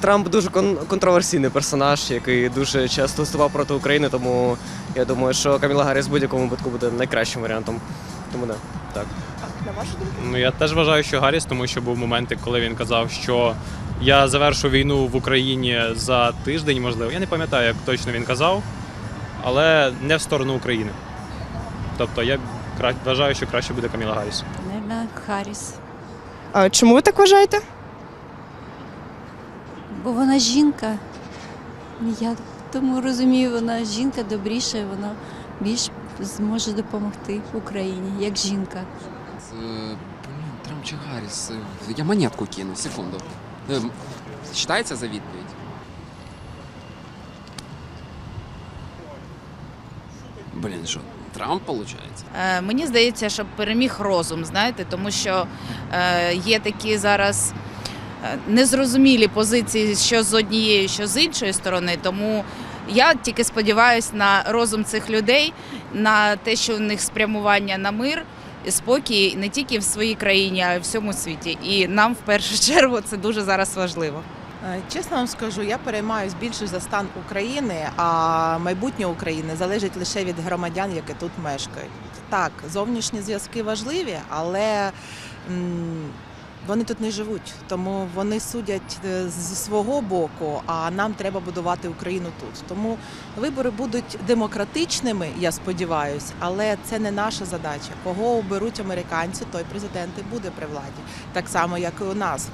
Трамп дуже кон- контроверсійний персонаж, який дуже часто виступав проти України, тому я думаю, що Каміла Гарріс в будь-якому випадку буде найкращим варіантом. Тому да, так. На вашу думку? Ну я теж вважаю, що Гарріс, тому що був моменти, коли він казав, що я завершу війну в Україні за тиждень, можливо. Я не пам'ятаю, як точно він казав, але не в сторону України. Тобто я кра- вважаю, що краще буде Каміла Гарріс. Наверное, Харріс. А чому ви так вважаєте? Бо вона жінка. Я тому розумію, вона жінка добріша, вона більш зможе допомогти Україні як жінка. Е, Блін, Трамп чи Гарріс? Е, Я монетку кину, секунду. Е, Считається за відповідь? Блін, що, Трамп, виходить? Е, Мені здається, що переміг розум, знаєте, тому що е, є такі зараз е, незрозумілі позиції, що з однієї, що з іншої сторони. Тому я тільки сподіваюся на розум цих людей, на те, що в них спрямування на мир і спокій не тільки в своїй країні, а й в всьому світі. І нам в першу чергу це дуже зараз важливо. Е, Чесно вам скажу, я переймаюсь більше за стан України, а майбутнє України залежить лише від громадян, які тут мешкають. Так, зовнішні зв'язки важливі, але вони тут не живуть, тому вони судять е, зі свого боку, а нам треба будувати Україну тут. Тому вибори будуть демократичними, я сподіваюся, але це не наша задача. Кого оберуть американці, той президент і буде при владі, так само як і у нас.